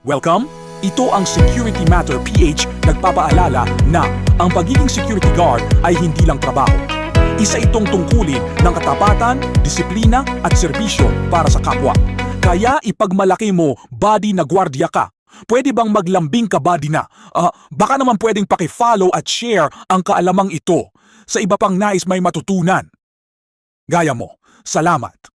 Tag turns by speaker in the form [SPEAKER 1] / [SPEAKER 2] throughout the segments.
[SPEAKER 1] Welcome! Ito ang Security Matter PH nagpapaalala na ang pagiging security guard ay hindi lang trabaho. Isa itong tungkulin ng katapatan, disiplina at serbisyo para sa kapwa. Kaya ipagmalaki mo, body na gwardiya ka. Pwede bang maglambing ka body na? Ah, baka naman pwedeng paki-follow at share ang kaalamang ito sa iba pang nais may matutunan. Gaya mo. Salamat.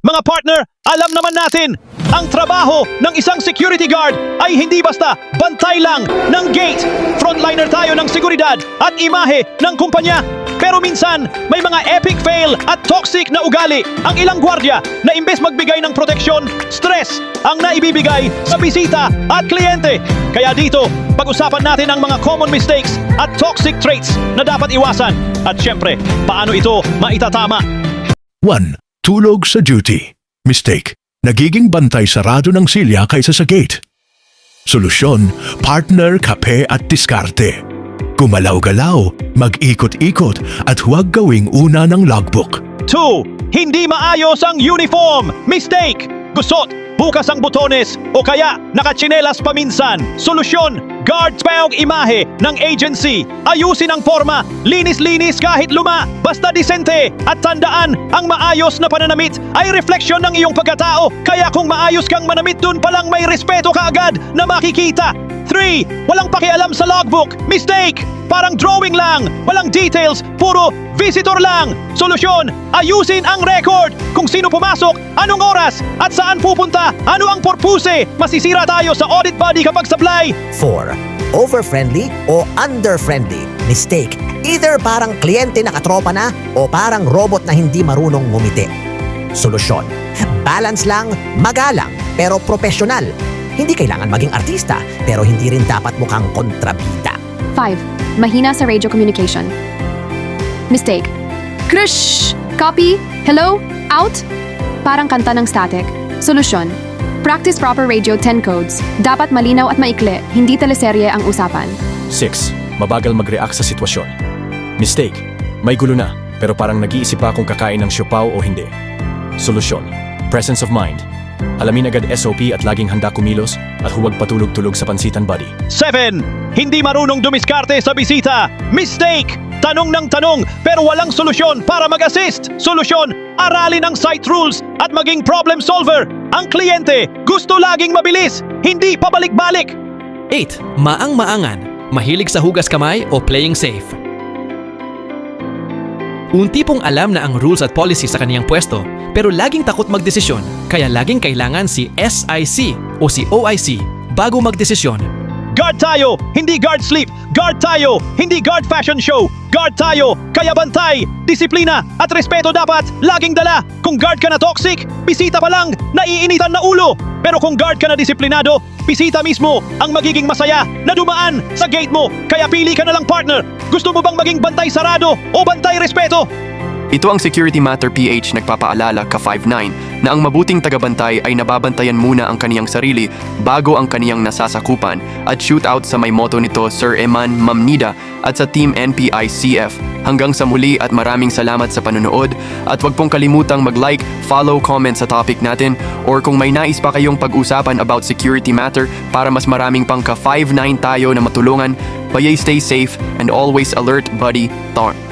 [SPEAKER 2] Mga partner, alam naman natin, ang trabaho ng isang security guard ay hindi basta bantay lang ng gate. Frontliner tayo ng seguridad at imahe ng kumpanya. Pero minsan, may mga epic fail at toxic na ugali ang ilang gwardya na imbes magbigay ng proteksyon, stress ang naibibigay sa bisita at kliyente. Kaya dito, pag-usapan natin ang mga common mistakes at toxic traits na dapat iwasan. At syempre, paano ito maitatama.
[SPEAKER 3] 1. Tulog sa duty. Mistake. Nagiging bantay sarado ng silya kaysa sa gate. Solusyon, partner, kape at diskarte. Gumalaw-galaw, mag-ikot-ikot at huwag gawing una ng logbook.
[SPEAKER 2] 2. Hindi maayos ang uniform. Mistake. Gusot, bukas ang butones o kaya nakatsinelas paminsan. Solusyon, guard ang imahe ng agency. Ayusin ang forma, linis-linis kahit luma, basta disente. At tandaan, ang maayos na pananamit ay refleksyon ng iyong pagkatao. Kaya kung maayos kang manamit dun palang may respeto ka agad na makikita. 3. Walang pakialam sa logbook. Mistake! Parang drawing lang, walang details, puro visitor lang. Solusyon, ayusin ang record. Kung sino pumasok, anong oras, at saan pupunta, ano ang purpose. Masisira tayo sa audit body kapag supply.
[SPEAKER 4] 4. Over-friendly o under-friendly. Mistake. Either parang kliyente na katropa na o parang robot na hindi marunong ngumiti. Solusyon. Balance lang, magalang, pero profesional. Hindi kailangan maging artista, pero hindi rin dapat mukhang kontrabida.
[SPEAKER 5] 5. Mahina sa radio communication. Mistake. Krush! Copy? Hello? Out? Parang kanta ng static. Solusyon. Practice proper radio 10 codes. Dapat malinaw at maikli, hindi teleserye ang usapan.
[SPEAKER 6] 6. Mabagal mag-react sa sitwasyon. Mistake. May gulo na, pero parang nag-iisip pa kung kakain ng siopaw o hindi. Solusyon. Presence of mind. Alamin agad SOP at laging handa kumilos at huwag patulog-tulog sa pansitan body.
[SPEAKER 2] 7. Hindi marunong dumiskarte sa bisita. Mistake! Tanong ng tanong pero walang solusyon para mag-assist. Solusyon, aralin ang site rules at maging problem solver. Ang kliyente gusto laging mabilis, hindi pabalik-balik.
[SPEAKER 7] 8. Maang-maangan, mahilig sa hugas kamay o playing safe. Un tipong alam na ang rules at policy sa kaniyang pwesto, pero laging takot magdesisyon, kaya laging kailangan si SIC o si OIC bago magdesisyon.
[SPEAKER 2] Guard tayo, hindi guard sleep. Guard tayo, hindi guard fashion show. Guard tayo, kaya bantay, disiplina at respeto dapat laging dala. Kung guard ka na toxic, bisita pa lang, naiinitan na ulo. Pero kung guard ka na disiplinado, bisita mismo ang magiging masaya na dumaan sa gate mo. Kaya pili ka na lang partner. Gusto mo bang maging bantay sarado o bantay respeto?
[SPEAKER 8] Ito ang Security Matter PH nagpapaalala ka 59 na ang mabuting tagabantay ay nababantayan muna ang kaniyang sarili bago ang kaniyang nasasakupan at shootout sa may moto nito Sir Eman Mamnida at sa Team NPI CF. Hanggang sa muli at maraming salamat sa panonood at wag pong kalimutang mag-like, follow, comment sa topic natin or kung may nais pa kayong pag-usapan about Security Matter para mas maraming pang ka 59 tayo na matulungan, payay stay safe and always alert buddy, Thorn.